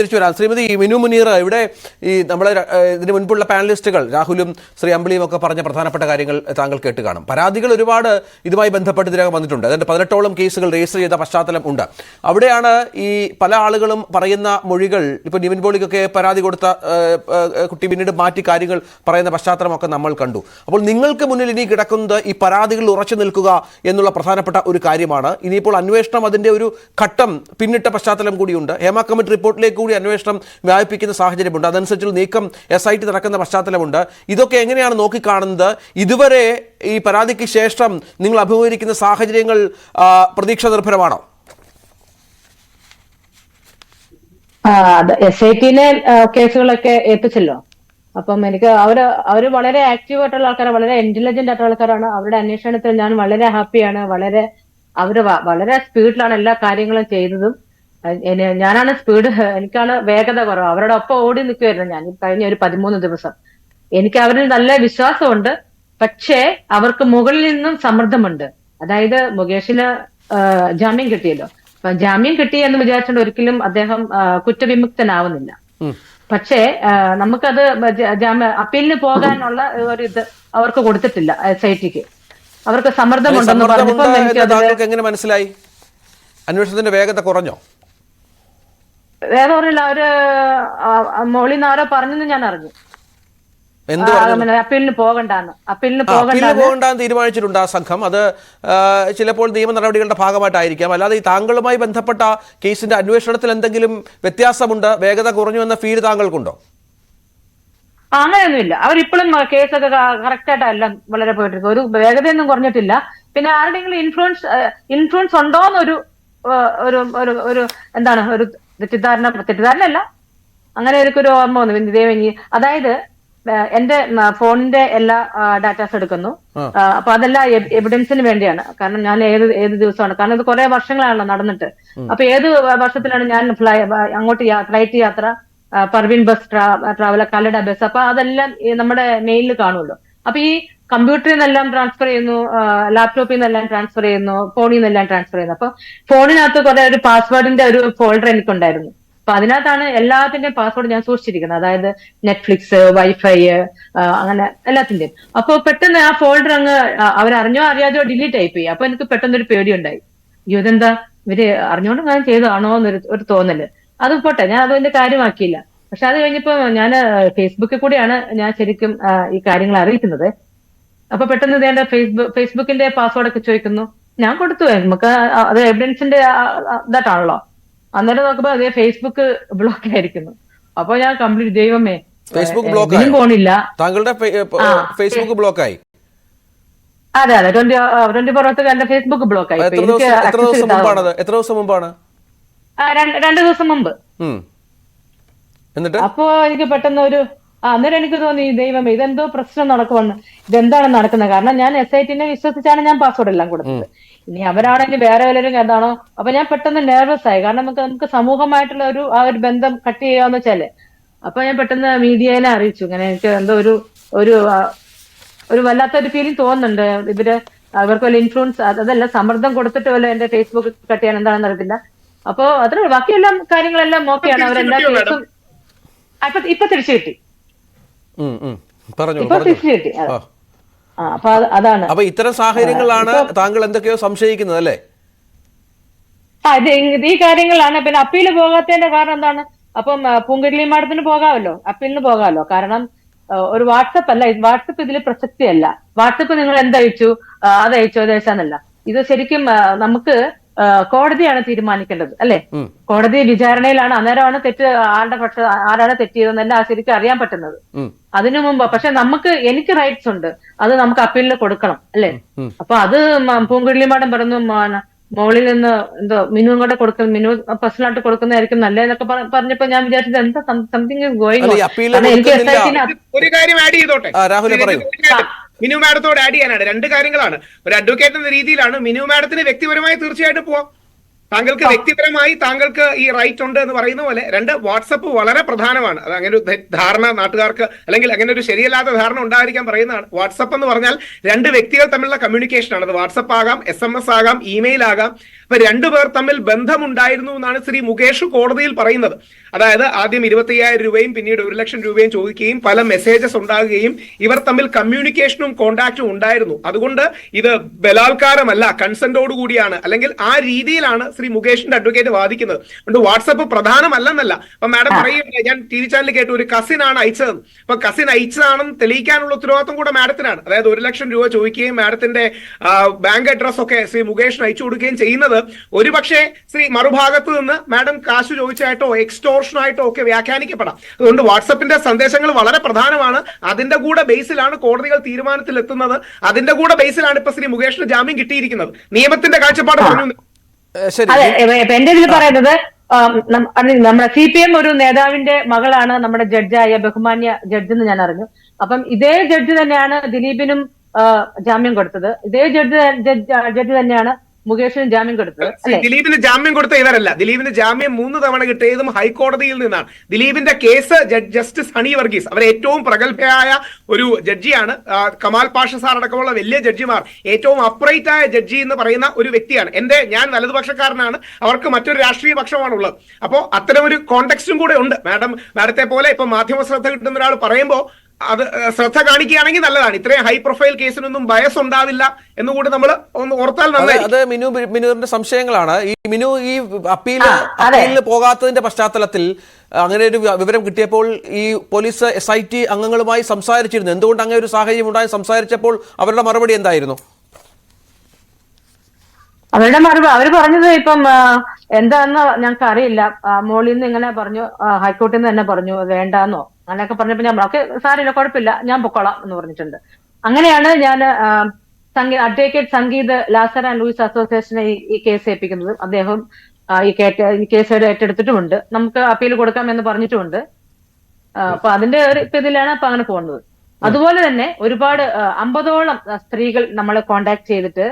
തിരിച്ചു വരാം. ശ്രീമതി മിനു മുനീർ ഇവിടെ ഈ നമ്മളെ ഇതിന് മുൻപുള്ള പാനലിസ്റ്റുകൾ രാഹുലും ശ്രീ അമ്പിളിയും ഒക്കെ പറഞ്ഞ പ്രധാനപ്പെട്ട കാര്യങ്ങൾ താങ്കൾ കേട്ട് കാണും. പരാതികൾ ഒരുപാട് ഇതുമായി ബന്ധപ്പെട്ട് ഇതിനകം വന്നിട്ടുണ്ട്. അതായത് പതിനെട്ടോളം കേസുകൾ രജിസ്റ്റർ ചെയ്ത പശ്ചാത്തലം ഉണ്ട്. അവിടെയാണ് ഈ പല ആളുകളും പറയുന്ന മൊഴികൾ ഇപ്പോൾ നിവിൻ പോളിക്കൊക്കെ പരാതി കൊടുത്ത കുട്ടി പിന്നീട് മാറ്റി കാര്യങ്ങൾ പറയുന്ന പശ്ചാത്തലമൊക്കെ നമ്മൾ കണ്ടു. അപ്പോൾ നിങ്ങൾക്ക് മുന്നിൽ ഇനി കിടക്കുന്നത് ഈ പരാതികളിൽ ഉറച്ചു നിൽക്കുക എന്നുള്ള പ്രധാനപ്പെട്ട ഒരു കാര്യമാണ്. ഇനിയിപ്പോൾ അന്വേഷണം അതിന്റെ ഒരു ഘട്ടം പിന്നിട്ട പശ്ചാത്തലം കൂടിയുണ്ട്. ഹേമ കമ്മിറ്റി റിപ്പോർട്ടിലേക്ക് കൂടി അന്വേഷണം വ്യാപിപ്പിക്കുന്ന സാഹചര്യമുണ്ട്. അതനുസരിച്ച് നീക്കം എസ് ഐ ടി നടക്കുന്ന പശ്ചാത്തലമുണ്ട്. ഇതൊക്കെ എങ്ങനെയാണ് നോക്കിക്കാണുന്നത്? ഇതുവരെ ഈ പരാതിക്ക് ശേഷം നിങ്ങൾ അഭിമുഖീകരിക്കുന്ന സാഹചര്യങ്ങൾ പ്രതീക്ഷ നിർഭരമാണോ? എസ് ഐ ടിയിലെ കേസുകളൊക്കെ ഏൽപ്പിച്ചല്ലോ. അപ്പം എനിക്ക് അവർ അവർ വളരെ ആക്റ്റീവ് ആയിട്ടുള്ള ആൾക്കാരാണ് വളരെ ഇന്റലിജന്റ് ആയിട്ടുള്ള ആൾക്കാരാണ്. അവരുടെ അന്വേഷണത്തിൽ ഞാൻ വളരെ ഹാപ്പിയാണ് വളരെ അവർ വളരെ സ്പീഡിലാണ് എല്ലാ കാര്യങ്ങളും ചെയ്തതും. ഞാനാണ് സ്പീഡ് എനിക്കാണ് വേഗത കുറവ്. അവരുടെ ഒപ്പം ഓടി നിൽക്കുമായിരുന്നു ഞാൻ കഴിഞ്ഞ ഒരു പതിമൂന്ന് ദിവസം. എനിക്ക് അവരിൽ നല്ല വിശ്വാസമുണ്ട്. പക്ഷേ അവർക്ക് മുകളിൽ നിന്നും സമ്മർദ്ദമുണ്ട്. അതായത് മുകേഷിന് ജാമ്യം കിട്ടിയല്ലോ. അപ്പൊ ജാമ്യം കിട്ടി എന്ന് വിചാരിച്ചുകൊണ്ട് ഒരിക്കലും അദ്ദേഹം കുറ്റവിമുക്തനാവുന്നില്ല. പക്ഷേ നമുക്കത് ജാമ്യ അപ്പീലിന് പോകാനുള്ള ഒരു ഇത് അവർക്ക് കൊടുത്തിട്ടില്ല എസ് ഐ ടിക്ക് അവർക്ക് സമ്മർദ്ദമുണ്ടെന്ന് സമ്മർദ്ദമുണ്ട് പറഞ്ഞപ്പോൾ എങ്ങനെ മനസ്സിലായി? അന്വേഷണത്തിന്റെ വേഗത കുറഞ്ഞോ? വേറെ പറഞ്ഞില്ല അവർ മോളിൽ നിന്ന് ആരോ പറഞ്ഞെന്ന് ഞാൻ അറിഞ്ഞു. അപ്പീലിന് പോകണ്ടെന്ന്. അപ്പീലിന് പോകണ്ടാന്ന്. തീരുമാനിച്ചിട്ടുണ്ട് ആ സംഘം. അത് ചിലപ്പോൾ നിയമ നടപടികളുടെ ഭാഗമായിട്ടായിരിക്കാം. അല്ലാതെ ഈ താങ്കളുമായി ബന്ധപ്പെട്ട കേസിന്റെ അന്വേഷണത്തിൽ എന്തെങ്കിലും വ്യത്യാസമുണ്ട്? വേഗത കുറഞ്ഞു എന്ന ഫീൽ താങ്കൾക്കുണ്ടോ? അങ്ങനെയൊന്നുമില്ല. അവരിപ്പോഴും കേസൊക്കെ കറക്റ്റ് ആയിട്ടല്ല വളരെ പോയിട്ടിരിക്കും ഒരു വേഗതയൊന്നും കുറഞ്ഞിട്ടില്ല. പിന്നെ ആരുടെയെങ്കിലും ഇൻഫ്ലുവൻസ് ഇൻഫ്ലുവൻസ് ഉണ്ടോന്നൊരു ഒരു ഒരു എന്താണ് ഒരു തെറ്റിദ്ധാരണ തെറ്റിദ്ധാരണ അല്ല അങ്ങനെ ഒരു ഓർമ്മ വന്നു. പിന്നെ ദേവനി അതായത് എന്റെ ഫോണിന്റെ എല്ലാ ഡാറ്റാസ് എടുക്കുന്നു. അപ്പൊ അതെല്ലാം എവിഡൻസിന് വേണ്ടിയാണ്. കാരണം ഞാൻ ഏത് ഏത് ദിവസമാണ്. കാരണം ഇത് കുറെ വർഷങ്ങളാണല്ലോ നടന്നിട്ട്. അപ്പൊ ഏത് വർഷത്തിലാണ് ഞാൻ ഫ്ലൈ അങ്ങോട്ട് ഫ്ലൈറ്റ് യാത്ര Parveen bus traveller Kallada bus അപ്പൊ അതെല്ലാം നമ്മുടെ മെയിലിൽ കാണുമല്ലോ. അപ്പൊ ഈ കമ്പ്യൂട്ടറിൽ നിന്നെല്ലാം ട്രാൻസ്ഫർ ചെയ്യുന്നു ലാപ്ടോപ്പിൽ നിന്നെല്ലാം ട്രാൻസ്ഫർ ചെയ്യുന്നു ഫോണിൽ നിന്നെല്ലാം ട്രാൻസ്ഫർ ചെയ്യുന്നു. അപ്പൊ ഫോണിനകത്ത് കുറെ ഒരു പാസ്വേഡിന്റെ ഒരു ഫോൾഡർ എനിക്കുണ്ടായിരുന്നു. അപ്പൊ അതിനകത്താണ് എല്ലാത്തിന്റെയും പാസ്വേഡ് ഞാൻ സൂക്ഷിച്ചിരിക്കുന്നത്. അതായത് നെറ്റ്ഫ്ലിക്സ് വൈഫൈ അങ്ങനെ എല്ലാത്തിന്റെയും. അപ്പൊ പെട്ടെന്ന് ആ ഫോൾഡർ അങ്ങ് അവരറിഞ്ഞോ അറിയാതെയോ ഡിലീറ്റ് ആയി പോയി അപ്പൊ എനിക്ക് പെട്ടെന്ന് ഒരു പേടി ഉണ്ടായി ഇതെന്താ? ഇവർ അറിഞ്ഞോണ്ട് ഞാൻ ചെയ്തതാണോ എന്നൊരു ഒരു തോന്നൽ. അത് പോട്ടെ ഞാൻ അതിന്റെ കാര്യമാക്കിയില്ല. പക്ഷെ അത് കഴിഞ്ഞപ്പോ ഞാൻ ഫേസ്ബുക്കിൽ കൂടിയാണ് ഞാൻ ശരിക്കും ഈ കാര്യങ്ങൾ അറിയിക്കുന്നത്. അപ്പൊ പെട്ടെന്ന് ഇതേണ്ട ഫേസ്ബുക്ക് ഫേസ്ബുക്കിന്റെ പാസ്വേഡ് ഒക്കെ ചോദിക്കുന്നു. ഞാൻ കൊടുത്തു. നമുക്ക് അത് എവിഡൻസിന്റെ ഇതായിട്ടാണല്ലോ. അന്നേരം നോക്കുമ്പോ അതേ ഫേസ്ബുക്ക് ബ്ലോക്ക് ആയിരിക്കുന്നു. അപ്പൊ ഞാൻ കംപ്ലീറ്റ് ദൈവമേ ഫേസ്ബുക്ക് ബ്ലോക്ക്? പോണില്ല താങ്കളുടെ ഫേസ്ബുക്ക് ബ്ലോക്ക് ആയി. അതെ അതെ ട്വന്റി ട്വന്റി ഫോർ അവർത്ത് എന്റെ ഫേസ്ബുക്ക് ബ്ലോക്ക് ആയി. എത്ര ദിവസം മുമ്പാണത്? എത്ര ദിവസം മുമ്പാണ്? രണ്ട് ദിവസം മുമ്പ്. എന്നിട്ട്? അപ്പോ എനിക്ക് പെട്ടെന്ന് ഒരു അന്നേരം എനിക്ക് തോന്നി ദൈവം ഇതെന്തോ പ്രശ്നം നടക്കുമെന്ന്. ഇതെന്താണ് നടക്കുന്നത്? കാരണം ഞാൻ എസ് ഐ ടിനെ വിശ്വസിച്ചാണ് ഞാൻ പാസ്വേഡ് എല്ലാം കൊടുത്തത്. ഇനി അവരാണെങ്കിൽ വേറെ വല്ലവരും എന്താണോ? അപ്പൊ ഞാൻ പെട്ടെന്ന് നെർവസ് ആയി. കാരണം നമുക്ക് നമുക്ക് സമൂഹമായിട്ടുള്ള ഒരു ആ ഒരു ബന്ധം കട്ട് ചെയ്യാന്ന് വെച്ചാൽ അപ്പൊ ഞാൻ പെട്ടെന്ന് മീഡിയനെ അറിയിച്ചു. ഇങ്ങനെ എനിക്ക് എന്തോ ഒരു ഒരു ഒരു വല്ലാത്ത ഒരു വല്ലാത്തൊരു ഫീലിംഗ് തോന്നുന്നുണ്ട്. ഇവർ അവർക്ക് വല്ല ഇൻഫ്ലുവൻസ് അതല്ല സമ്മർദ്ദം കൊടുത്തിട്ട് വല്ല എന്റെ ഫേസ്ബുക്ക് കട്ട് ചെയ്യാൻ എന്താണെന്ന് അറിയത്തില്ല. അപ്പൊ അത്ര ബാക്കിയെല്ലാം കാര്യങ്ങളെല്ലാം ഓക്കെയാണ് അവരെല്ലാ കേസും ഇപ്പൊ തിരിച്ചു കിട്ടി. ഇപ്പൊ കിട്ടി. അപ്പൊ അത് അതാണ്. അപ്പൊ ഇത്തരം സാഹചര്യങ്ങളിലാണ് താങ്കൾ എന്തൊക്കെയോ സംശയിക്കുന്നത് അല്ലേ? ഈ കാര്യങ്ങളാണ്. പിന്നെ അപ്പീൽ പോകാത്തതിന്റെ കാരണം എന്താണ്? അപ്പം പൂങ്കുരുളി മാഡത്തിന് പോകാമല്ലോ. അപ്പീലിന് പോകാമല്ലോ. കാരണം ഒരു വാട്സപ്പ് അല്ല വാട്സപ്പ് ഇതിൽ പ്രസക്തിയല്ല. വാട്സപ്പ് നിങ്ങൾ എന്തയച്ചു? അതയച്ചു? അതയച്ചാന്നല്ല. ഇത് ശരിക്കും നമുക്ക് കോടതിയാണ് തീരുമാനിക്കേണ്ടത് അല്ലെ? കോടതി വിചാരണയിലാണ് അന്നേരമാണ് തെറ്റ് ആരുടെ പക്ഷ ആരാണ് തെറ്റ് ആ ശരിക്കും അറിയാൻ പറ്റുന്നത്. അതിനു മുമ്പ് പക്ഷെ നമുക്ക് എനിക്ക് റൈറ്റ്സ് ഉണ്ട് അത് നമുക്ക് അപ്പീലിൽ കൊടുക്കണം അല്ലെ. അപ്പൊ അത് പൂങ്കുഴലി മാഡം പറഞ്ഞു മോളിൽ നിന്ന് എന്തോ മിനുവും കൂടെ കൊടുക്കുന്ന മിനു പേഴ്സണലായിട്ട് കൊടുക്കുന്നതായിരിക്കും നല്ലതെന്നൊക്കെ പറ- പറഞ്ഞപ്പോ ഞാൻ വിചാരിച്ചത് എന്താ സംതിങ് ഗോയിങ് എനിക്ക് ഒരു കാര്യം ആഡ് ചെയ്തോട്ടെ? മിനു മാഡത്തോട് ആഡ് ചെയ്യാനാണ്. രണ്ട് കാര്യങ്ങളാണ്. ഒരു അഡ്വക്കേറ്റ് എന്ന രീതിയിലാണ് മിനു മാഡത്തിന് വ്യക്തിപരമായി തീർച്ചയായിട്ടും പോവാം. താങ്കൾക്ക് വ്യക്തിപരമായി താങ്കൾക്ക് ഈ റൈറ്റ് ഉണ്ട് എന്ന് പറയുന്ന പോലെ രണ്ട് വാട്സപ്പ് വളരെ പ്രധാനമാണ്. അത് അങ്ങനെ ഒരു ധാരണ നാട്ടുകാർക്ക് അല്ലെങ്കിൽ അങ്ങനെ ഒരു ശരിയല്ലാത്ത ധാരണ ഉണ്ടായിരിക്കാൻ പറയുന്നതാണ്. വാട്സപ്പ് എന്ന് പറഞ്ഞാൽ രണ്ട് വ്യക്തികൾ തമ്മിലുള്ള കമ്മ്യൂണിക്കേഷൻ ആണ്. അത് വാട്സപ്പ് ആകാം എസ് എം എസ് ആകാം ഇമെയിൽ ആകാം. ഇപ്പൊ രണ്ടുപേർ തമ്മിൽ ബന്ധമുണ്ടായിരുന്നു എന്നാണ് ശ്രീ മുകേഷ് കോടതിയിൽ പറയുന്നത്. അതായത് ആദ്യം ഇരുപത്തി അയ്യായിരം രൂപയും പിന്നീട് ഒരു ലക്ഷം രൂപയും ചോദിക്കുകയും പല മെസ്സേജസ് ഉണ്ടാകുകയും ഇവർ തമ്മിൽ കമ്മ്യൂണിക്കേഷനും കോണ്ടാക്റ്റും ഉണ്ടായിരുന്നു. അതുകൊണ്ട് ഇത് ബലാത്കാരമല്ല കൺസെന്റോട് കൂടിയാണ്. അല്ലെങ്കിൽ ആ രീതിയിലാണ് ശ്രീ മുകേഷിന്റെ അഡ്വക്കേറ്റ് വാദിക്കുന്നത്. അതുകൊണ്ട് വാട്സപ്പ് പ്രധാനമല്ലെന്നല്ല. അപ്പൊ മാഡം പറയുക ഞാൻ ടി വി ചാനലിൽ കേട്ടു ഒരു കസിൻ ആണ് അയച്ചത്. അപ്പൊ കസിൻ അയച്ചതാണെന്ന് തെളിയിക്കാനുള്ള ഉത്തരവാദിത്വം കൂടെ മാഡത്തിനാണ് അതായത് ഒരു ലക്ഷം രൂപ ചോദിക്കുകയും മാഡത്തിന്റെ ബാങ്ക് അഡ്രസ് ഒക്കെ ശ്രീ മുകേഷിന് അയച്ചു കൊടുക്കുകയും ചെയ്യുന്നത് ഒരുപക്ഷെ ശ്രീ മറുഭാഗത്ത് നിന്ന് മാഡം കാശ് ചോദിച്ചായിട്ടോ എക്സ്റ്റോർഷനായിട്ടോ ഒക്കെ വ്യാഖ്യാനിക്കപ്പെടാം. അതുകൊണ്ട് വാട്സപ്പിന്റെ സന്ദേശങ്ങൾ വളരെ പ്രധാനമാണ്. അതിന്റെ കൂടെ ബേസിലാണ് കോടതികൾ തീരുമാനത്തിൽ എത്തുന്നത് അതിന്റെ കൂടെ ബേസിലാണ് ഇപ്പൊ ശ്രീ മുകേഷിന് ജാമ്യം കിട്ടിയിരിക്കുന്നത്. നിയമത്തിന്റെ കാഴ്ചപ്പാട് പറഞ്ഞു. അതെ എന്റെ ഇതിൽ പറയുന്നത് നമ്മുടെ സി പി എം ഒരു നേതാവിന്റെ മകളാണ് നമ്മുടെ ജഡ്ജായ ബഹുമാന്യ ജഡ്ജ് എന്ന് ഞാൻ അറിഞ്ഞു. അപ്പം ഇതേ ജഡ്ജ് തന്നെയാണ് ദിലീപിനും ജാമ്യം കൊടുത്തത്. ഇതേ ജഡ്ജ് ജഡ്ജ് തന്നെയാണ് മുകേഷിനും ജാമ്യം കൊടുത്തത് ദിലീപിന് ജാമ്യം കൊടുത്ത ഇവരല്ല. ദിലീപിന് ജാമ്യം മൂന്ന് തവണ കിട്ടിയതും ഹൈക്കോടതിയിൽ നിന്നാണ്. ദിലീപിന്റെ കേസ് ജസ്റ്റിസ് ഹണി വർഗീസ് അവർ ഏറ്റവും പ്രഗത്ഭയായ ഒരു ജഡ്ജിയാണ്. കമാൽ പാഷ സാർ അടക്കമുള്ള വലിയ ജഡ്ജിമാർ ഏറ്റവും അപ്രൈറ്റ് ആയ ജഡ്ജി എന്ന് പറയുന്ന ഒരു വ്യക്തിയാണ്. എന്റെ ഞാൻ വലതുപക്ഷക്കാരനാണ്. അവർക്ക് മറ്റൊരു രാഷ്ട്രീയ പക്ഷമാണുള്ളത്. അപ്പോൾ അത്തരം ഒരു കോണ്ടെക്സ്റ്റും കൂടെ ഉണ്ട്. മാഡം മാഡത്തെ പോലെ ഇപ്പൊ മാധ്യമ ശ്രദ്ധ കിട്ടുന്ന ഒരാൾ പറയുമ്പോൾ അത് ശ്രദ്ധ കാണിക്കുകയാണെങ്കിൽ നല്ലതാണ്. ഇത്രയും ഹൈ പ്രൊഫൈൽ കേസിനൊന്നും ബയസ് ഉണ്ടാവില്ല എന്നുകൂടി നമ്മൾ ഒന്ന് ഓർത്താൽ നന്നായി അത് മിനു മിനുവിന്റെ സംശയങ്ങളാണ്. ഈ മിനു ഈ അപ്പീൽ അപ്പീലിന് പോകാത്തതിന്റെ പശ്ചാത്തലത്തിൽ അങ്ങനെ ഒരു വിവരം കിട്ടിയപ്പോൾ ഈ പോലീസ് എസ് ഐ ടി അംഗങ്ങളുമായി സംസാരിച്ചിരുന്നു. എന്തുകൊണ്ട് അങ്ങനെ ഒരു സാഹചര്യം ഉണ്ടായി? സംസാരിച്ചപ്പോൾ അവരുടെ മറുപടി എന്തായിരുന്നു? അവരുടെ മറുപടി അവർ പറഞ്ഞത് ഇപ്പം എന്താന്ന് ഞങ്ങൾക്ക് അറിയില്ല മോളിൽ നിന്ന് ഇങ്ങനെ പറഞ്ഞു ഹൈക്കോർട്ടിൽ നിന്ന് തന്നെ പറഞ്ഞു വേണ്ടാന്നോ? അങ്ങനെയൊക്കെ പറഞ്ഞപ്പോ ഞാൻ ഓക്കെ സാറില്ല കുഴപ്പമില്ല ഞാൻ പൊക്കോളാം എന്ന് പറഞ്ഞിട്ടുണ്ട്. അങ്ങനെയാണ് ഞാൻ Sangeetha advocate Sangeeth Lazar and Louis അസോസിയേഷനെ ഈ- കേസ് ഏൽപ്പിക്കുന്നത്. അദ്ദേഹം ഈ കേസ് ഏറ്റെടുത്തിട്ടുമുണ്ട്. നമുക്ക് അപ്പീൽ കൊടുക്കാമെന്ന് പറഞ്ഞിട്ടുമുണ്ട്. ആ, അപ്പൊ അതിന്റെ ഒരു ഇതിലാണ് അപ്പൊ അങ്ങനെ പോകുന്നത്. അതുപോലെ തന്നെ ഒരുപാട് അമ്പതോളം സ്ത്രീകൾ നമ്മളെ കോണ്ടാക്ട് ചെയ്തിട്ട്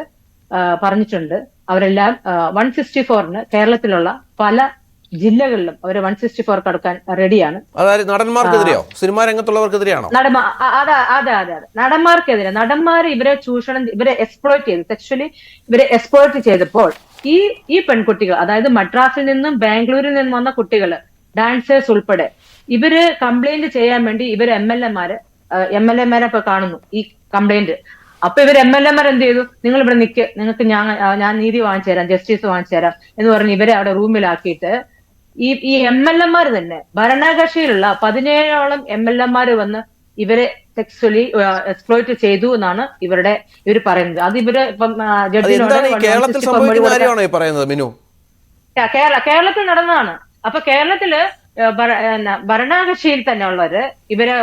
പറഞ്ഞിട്ടുണ്ട്. അവരെല്ലാം വൺ സിക്സ്റ്റി ഫോറിന് കേരളത്തിലുള്ള പല ജില്ലകളിലും അവർ വൺ സിക്സ്റ്റി ഫോർ കടക്കാൻ റെഡിയാണ്. അതായത് നടന്മാർക്കെതിരെയോ? സിനിമാ രംഗത്തുള്ളവർക്കെതിരെയാണോ? നടന്മാർ അതെ അതെ അതെ അതെ. നടന്മാർക്കെതിരെ. നടന്മാർ ഇവരെ ചൂഷണം ഇവരെ എക്സ്പ്ലോയിറ്റ് ചെയ്തു. സെക്ഷലി ഇവരെ എക്സ്പ്ലോയിറ്റ് ചെയ്തപ്പോൾ ഈ ഈ പെൺകുട്ടികൾ അതായത് മദ്രാസിൽ നിന്നും ബാംഗ്ലൂരിൽ നിന്നും വന്ന കുട്ടികൾ ഡാൻസേഴ്സ് ഉൾപ്പെടെ ഇവർ കംപ്ലൈന്റ് ചെയ്യാൻ വേണ്ടി ഇവർ എം എൽ എമാര് എം എൽ എമാരെ ഇപ്പൊ കാണുന്നു ഈ കംപ്ലൈന്റ് അപ്പൊ ഇവർ എം എൽ എമാർ എന്ത് ചെയ്തു? നിങ്ങൾ ഇവിടെ നിൽക്ക് നിങ്ങൾക്ക് ഞാൻ ഞാൻ നീതി വാങ്ങിച്ചു തരാം ജസ്റ്റിസ് വാങ്ങിച്ചു തരാം എന്ന് പറഞ്ഞ് ഇവരെ അവിടെ റൂമിലാക്കിയിട്ട് ഈ ഈ എം എൽ എമാർ തന്നെ ഭരണകക്ഷിയിലുള്ള പതിനേഴോളം എം എൽ എമാർ വന്ന് ഇവരെ സെക്സ്വലി എക്സ്പ്ലോയിറ്റ് ചെയ്തു എന്നാണ് ഇവരുടെ ഇവർ പറയുന്നത്. അത് ഇവർ ഇപ്പം ആ, ജഡ്ജിനോട് എന്താണ് ഈ 160 കേരളത്തിൽ ഇപ്പം മൊഴി സംഭവിക്കുന്ന കൊടുക്കാൻ- കാര്യമാണോ ഈ പറയുന്നത് മിനു? കേരള കേരളത്തിൽ നടന്നതാണ്. അപ്പൊ കേരളത്തിൽ ഭരണകക്ഷിയിൽ തന്നെ ഉള്ളവര് ഇവരെ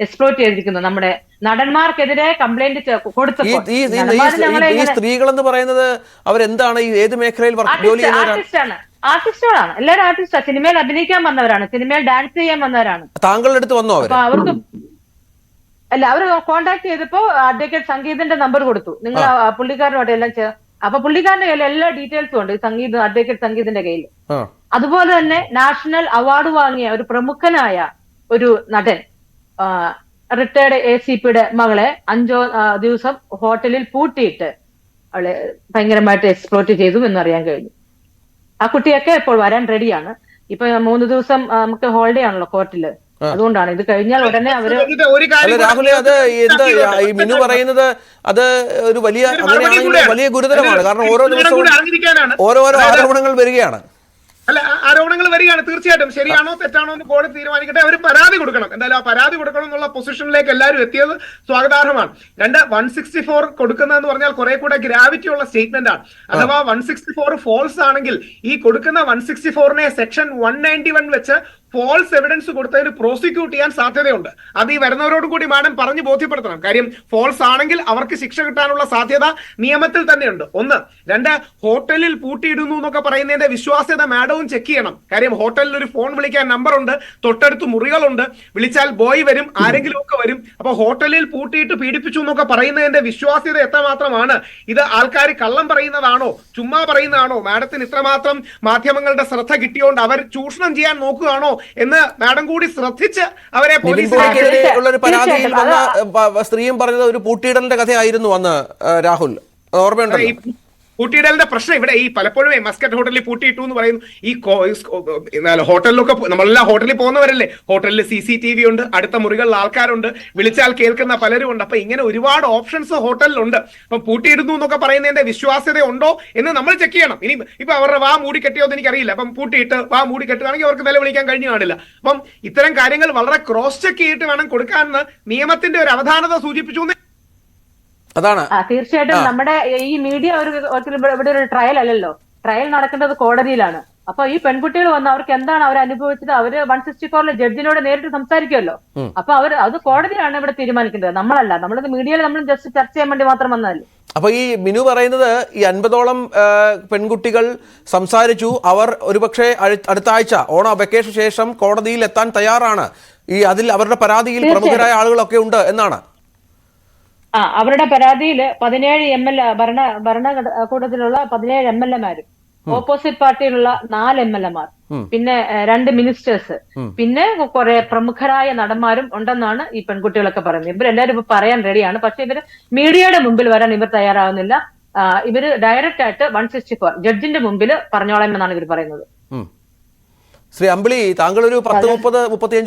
എക്സ്പ്ലോയിറ്റ് ചെയ്തിരിക്കുന്നു നമ്മുടെ നടന്മാർക്കെതിരെ കംപ്ലൈന്റ് കൊടുത്തപ്പോൾ ഈ സ്ത്രീകൾ എന്ന് പറയുന്നത് അവരെന്താണ് ഏത് മേഖലയിൽ ജോലി ചെയ്യുന്നവരാണ്? ആർട്ടിസ്റ്റാണ്. ആർട്ടിസ്റ്റുകളാണ്. എല്ലാവരും ആർട്ടിസ്റ്റാണ് സിനിമയിൽ അഭിനയിക്കാൻ വന്നവരാണ്. സിനിമയിൽ ഡാൻസ് ചെയ്യാൻ വന്നവരാണ്. താങ്കളുടെ അടുത്ത് വന്നോ അവർക്ക് അല്ല അവർ കോണ്ടാക്ട് ചെയ്തപ്പോ അഡ്വക്കേറ്റ് സംഗീതന്റെ നമ്പർ കൊടുത്തു. നിങ്ങൾ പുള്ളിക്കാരനോട് എല്ലാം അപ്പൊ പുള്ളിക്കാരന്റെ കയ്യിൽ എല്ലാ ഡീറ്റെയിൽസും ഉണ്ട്. സംഗീത് അഡ്വക്കേറ്റ് സംഗീതന്റെ കയ്യിൽ. അതുപോലെ തന്നെ നാഷണൽ അവാർഡ് വാങ്ങിയ ഒരു പ്രമുഖനായ ഒരു നടൻ റിട്ടയർഡ് എ സി പിയുടെ മകളെ അഞ്ചോ ദിവസം ഹോട്ടലിൽ പൂട്ടിയിട്ട് അവളെ ഭയങ്കരമായിട്ട് എക്സ്പ്ലോർട്ട് ചെയ്തു എന്നറിയാൻ കഴിഞ്ഞു. ആ കുട്ടിയൊക്കെ ഇപ്പോൾ വരാൻ റെഡിയാണ് ഇപ്പൊ മൂന്ന് ദിവസം നമുക്ക് ഹോളിഡേ ആണല്ലോ കോർട്ടിൽ അതുകൊണ്ടാണ്. ഇത് കഴിഞ്ഞാൽ ഉടനെ അവർ രാഹുലെ അത് എന്താ ഈ മിനു പറയുന്നത് അത് ഒരു വലിയ അങ്ങനെയാണെങ്കിൽ വലിയ ഗുരുതരമാണ്. കാരണം ഓരോ ദിവസവും. ഓരോരോ ആരോപണങ്ങൾ വരികയാണ്. അല്ല ആരോപണങ്ങൾ വരികയാണ്. തീർച്ചയായിട്ടും ശരിയാണോ തെറ്റാണോ എന്ന് കോടതി തീരുമാനിക്കട്ടെ. അവർ പരാതി കൊടുക്കണം. എന്തായാലും ആ പരാതി കൊടുക്കണം എന്നുള്ള പൊസിഷനിലേക്ക് എല്ലാവരും എത്തിയത് സ്വാഗതാർഹമാണ്. രണ്ട് വൺ സിക്സ്റ്റി ഫോർ കൊടുക്കുന്നതെന്ന് പറഞ്ഞാൽ കുറെ കൂടെ ഗ്രാവിറ്റി ഉള്ള സ്റ്റേറ്റ്മെന്റ് ആണ്. അഥവാ വൺ സിക്സ്റ്റി ഫോർ ഫോൾസ് ആണെങ്കിൽ ഈ കൊടുക്കുന്ന വൺ സിക്സ്റ്റി ഫോറിനെ സെക്ഷൻ വൺ നയന്റി വൺ വെച്ച് ഫോൾസ് എവിഡൻസ് കൊടുത്തതിന് പ്രോസിക്യൂട്ട് ചെയ്യാൻ സാധ്യതയുണ്ട്. അത് ഈ വരുന്നവരോട് കൂടി മാഡം പറഞ്ഞു ബോധ്യപ്പെടുത്തണം. കാര്യം ഫോൾസ് ആണെങ്കിൽ അവർക്ക് ശിക്ഷ കിട്ടാനുള്ള സാധ്യത നിയമത്തിൽ തന്നെയുണ്ട്. ഒന്ന് രണ്ട് ഹോട്ടലിൽ പൂട്ടിയിടുന്നു എന്നൊക്കെ പറയുന്നതിന്റെ വിശ്വാസ്യത മാഡവും ചെക്ക് ചെയ്യണം. കാര്യം ഹോട്ടലിൽ ഒരു ഫോൺ വിളിക്കാൻ നമ്പർ ഉണ്ട് തൊട്ടടുത്ത് മുറികളുണ്ട് വിളിച്ചാൽ ബോയ് വരും ആരെങ്കിലും ഒക്കെ വരും. അപ്പൊ ഹോട്ടലിൽ പൂട്ടിയിട്ട് പീഡിപ്പിച്ചു എന്നൊക്കെ പറയുന്നതിന്റെ വിശ്വാസ്യത എത്രമാത്രമാണ്? ഇത് ആൾക്കാർ കള്ളം പറയുന്നതാണോ? ചുമ്മാ പറയുന്നതാണോ? മാഡത്തിന് ഇത്രമാത്രം മാധ്യമങ്ങളുടെ ശ്രദ്ധ കിട്ടിയോണ്ട് അവർ ചൂഷണം ചെയ്യാൻ നോക്കുകയാണോ? എന്ന് മാഡം കൂടി ശ്രദ്ധിച്ച് അവരെ പോലീസിലേക്ക് പരാതിയിൽ വന്ന സ്ത്രീയും പറഞ്ഞത് ഒരു പൂട്ടിയിടലിന്റെ കഥയായിരുന്നു അന്ന് രാഹുൽ. ഓർമ്മയുണ്ടല്ലോ? പൂട്ടിയിടലിന്റെ പ്രശ്നം ഇവിടെ ഈ പലപ്പോഴും മസ്കറ്റ് ഹോട്ടലിൽ പൂട്ടിയിട്ടു എന്ന് പറയുന്നു. ഈ ഹോട്ടലിലൊക്കെ നമ്മളെല്ലാം ഹോട്ടലിൽ പോകുന്നവരല്ലേ? ഹോട്ടലിൽ സി സി ടി വി ഉണ്ട് അടുത്ത മുറികളിൽ ആൾക്കാരുണ്ട്. വിളിച്ചാൽ കേൾക്കുന്ന പലരും ഉണ്ട് അപ്പൊ ഇങ്ങനെ ഒരുപാട് ഓപ്ഷൻസ് ഹോട്ടലിലുണ്ട്. അപ്പൊ പൂട്ടിയിടുന്നു എന്നൊക്കെ പറയുന്നതിന്റെ വിശ്വാസ്യത ഉണ്ടോ എന്ന് നമ്മൾ ചെക്ക് ചെയ്യണം. ഇനി ഇപ്പൊ അവരുടെ വാ മൂടി കെട്ടിയോ എന്ന് എനിക്കറിയില്ല. അപ്പം പൂട്ടിയിട്ട് വാ മൂടി കെട്ടുകയാണെങ്കിൽ അവർക്ക് നിലവിളിക്കാൻ കഴിഞ്ഞു കാണില്ല. അപ്പം ഇത്തരം കാര്യങ്ങൾ വളരെ ക്രോസ് ചെക്ക് ചെയ്തിട്ട് വേണം കൊടുക്കാൻ നിയമത്തിന്റെ ഒരു അവധാനത സൂചിപ്പിച്ചു അതാണ്. തീർച്ചയായിട്ടും നമ്മുടെ ഈ മീഡിയ ഒരു ഇവിടെ ഒരു ട്രയൽ അല്ലല്ലോ. ട്രയൽ നടക്കേണ്ടത് കോടതിയിലാണ്. അപ്പൊ ഈ പെൺകുട്ടികൾ വന്ന് അവർക്ക് എന്താണ് അവർ അനുഭവിച്ചത്? അവർ വൺ സിക്സ്റ്റി ഫോറിലെ ജഡ്ജിനോട് നേരിട്ട് സംസാരിക്കുമല്ലോ. അപ്പൊ അവർ അത് കോടതിയാണ് ഇവിടെ തീരുമാനിക്കേണ്ടത് നമ്മളല്ല. നമ്മൾ മീഡിയയിൽ നമ്മൾ ജസ്റ്റ് ചർച്ച ചെയ്യാൻ വേണ്ടി മാത്രം വന്നതല്ലേ. അപ്പൊ ഈ മിനു പറയുന്നത് ഈ അൻപതോളം പെൺകുട്ടികൾ സംസാരിച്ചു. അവർ ഒരുപക്ഷെ അടുത്ത ആഴ്ച ഓണ വെക്കേഷൻ ശേഷം കോടതിയിൽ എത്താൻ തയ്യാറാണ്. ഈ അതിൽ അവരുടെ പരാതിയിൽ പ്രമുഖരായ ആളുകളൊക്കെ ഉണ്ട് എന്നാണ്. ആ അവരുടെ പരാതിയിൽ പതിനേഴ് എം എൽ എ ഭരണ ഭരണകൂടത്തിലുള്ള പതിനേഴ് എം എൽ എമാരും. ഓപ്പോസിറ്റ് പാർട്ടിയിലുള്ള നാല് എം എൽ എമാർ. പിന്നെ രണ്ട് മിനിസ്റ്റേഴ്സ്. പിന്നെ കുറെ പ്രമുഖരായ നടന്മാരും ഉണ്ടെന്നാണ് ഈ പെൺകുട്ടികളൊക്കെ പറയുന്നത്. ഇവരെല്ലാവരും ഇപ്പൊ പറയാൻ റെഡിയാണ്. പക്ഷെ ഇവർ മീഡിയയുടെ മുമ്പിൽ വരാൻ ഇവർ തയ്യാറാവുന്നില്ല. ഇവർ ഡയറക്റ്റ് ആയിട്ട് വൺ സിക്സ്റ്റി ഫോർ ജഡ്ജിന്റെ മുമ്പിൽ പറഞ്ഞോളാം എന്നാണ് ഇവർ പറയുന്നത്. ശ്രീ അമ്പിളി താങ്കൾ ഒരു പത്ത് മുപ്പത് മുപ്പത്തിയഞ്ച്